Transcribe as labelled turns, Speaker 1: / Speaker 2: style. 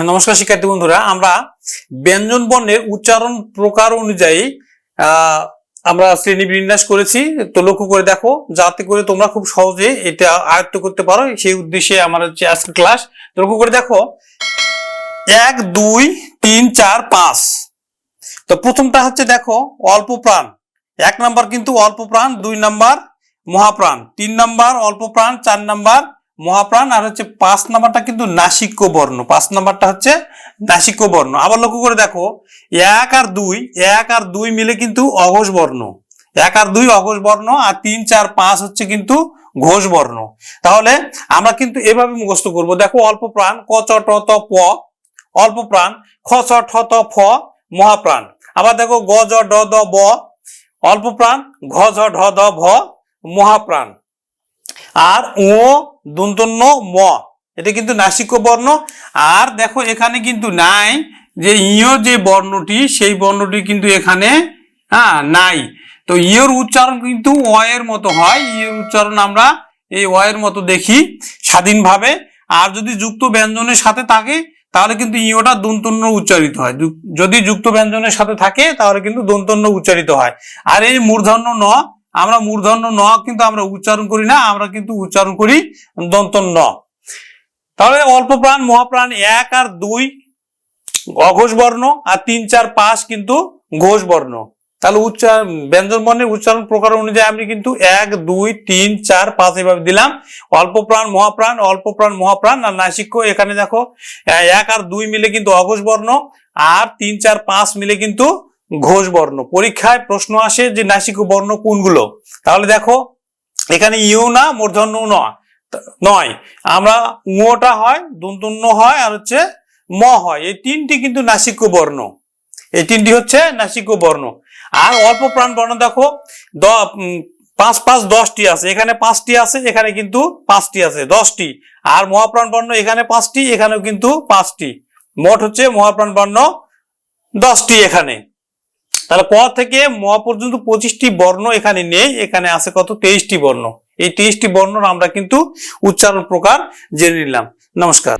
Speaker 1: নমস্কার শিক্ষার্থী বন্ধুরা, আমরা ব্যঞ্জন বর্ণের উচ্চারণ প্রকার অনুযায়ী আমরা শ্রেণি বিন্যাস করেছি। তো লক্ষ্য করে দেখো, যাতে করে তোমরা খুব সহজে এটা আয়ত্ত করতে পারো, সেই উদ্দেশ্যে আমার হচ্ছে আজকের ক্লাস লক্ষ্য করে দেখো, এক, দুই, তিন, চার, পাঁচ। তো প্রথমটা হচ্ছে দেখো, অল্প প্রাণ। এক নাম্বার কিন্তু অল্প প্রাণ, দুই নাম্বার মহাপ্রাণ। তিন নাম্বার অল্প প্রাণ, চার নাম্বার মহাপ্রাণ আর হচ্ছে পাঁচ নাম্বারটা কিন্তু নাসিক্য বর্ণ পাঁচ নাম্বারটা হচ্ছে নাসিক্য বর্ণ আবার লক্ষ্য করে দেখো, এক আর দুই, এক আর দুই মিলে কিন্তু অঘোষ বর্ণ এক আর দুই অঘোষ বর্ণ আর তিন, চার, পাঁচ হচ্ছে কিন্তু ঘোষ বর্ণ তাহলে আমরা কিন্তু এভাবে মুখস্থ করব। দেখো, অল্প প্রাণ, ক, চ, ট, ত, প। অল্প প্রাণ, খ ছ ঠ, ত, ফ, মহাপ্রাণ। আবার দেখো, গ, জ, ড, দ, ব। অল্প প্রাণ, ঘ, ঝ, ঢ, দ, ভ, মহাপ্রাণ। আর ও দন্তন্য ম। এটা কিন্তু নাসিক্য বর্ণ। আর দেখো এখানে কিন্তু নাই যে ইয় যে বর্ণটি, সেই বর্ণটি কিন্তু এখানে হ্যাঁ নাই। তো ইয়র উচ্চারণ কিন্তু অ এর মতো হয়। ইয়ের উচ্চারণ আমরা এই অ এর মতো দেখি স্বাধীনভাবে। আর যদি যুক্ত ব্যঞ্জনের সাথে থাকে, তাহলে কিন্তু ইয়টা দন্তন্য উচ্চারিত হয়। যদি যুক্ত ব্যঞ্জনের সাথে থাকে, তাহলে কিন্তু দন্তন্য উচ্চারিত হয়। আর এই মূর্ধন্য ন আমরা মূর্ধন্য ন কিন্তু আমরা উচ্চারণ করি না, আমরা কিন্তু উচ্চারণ করি দন্ত ন তাহলে অল্প প্রাণ, মহাপ্রাণ এক আর দুই অঘোষ বর্ণ আর তিন চার পাঁচ কিন্তু ঘোষ বর্ণ তাহলে উচ্চারণ ব্যঞ্জন বর্ণের উচ্চারণ প্রকার অনুযায়ী আমি কিন্তু এক, দুই, তিন, চার, পাঁচ এভাবে দিলাম। অল্প প্রাণ, মহাপ্রাণ, অল্প প্রাণ, মহাপ্রাণ আর নাসিক্য এখানে দেখো এক আর দুই মিলে কিন্তু অঘোষ বর্ণ আর তিন, চার, পাঁচ মিলে কিন্তু ঘোষ বর্ণ পরীক্ষায় প্রশ্ন আসে যে নাসিক বর্ণ কোনগুলো? তাহলে দেখো, এখানে ইউ না, মূর্ধন্য নয়। আমরা উটা হয় দন্তন্য হয়, আর হচ্ছে ম হয়। এই তিনটি কিন্তু নাসিক্য বর্ণ। এই তিনটি হচ্ছে নাসিক্য বর্ণ। আর অল্প প্রাণ বর্ণ দেখো, দ পাঁচ পাঁচ, দশটি আছে। এখানে পাঁচটি আছে, এখানে কিন্তু পাঁচটি আছে, দশটি। আর মহাপ্রাণ বর্ণ এখানে পাঁচটি, এখানেও কিন্তু পাঁচটি। মোট হচ্ছে মহাপ্রাণ বর্ণ দশটি এখানে। তাহলে ক থেকে ম পর্যন্ত পঁচিশটি বর্ণ এখানে নেই, এখানে আছে কত? তেইশটি বর্ণ। এই তেইশটি বর্ণর আমরা কিন্তু উচ্চারণ প্রকার জেনে নিলাম। নমস্কার।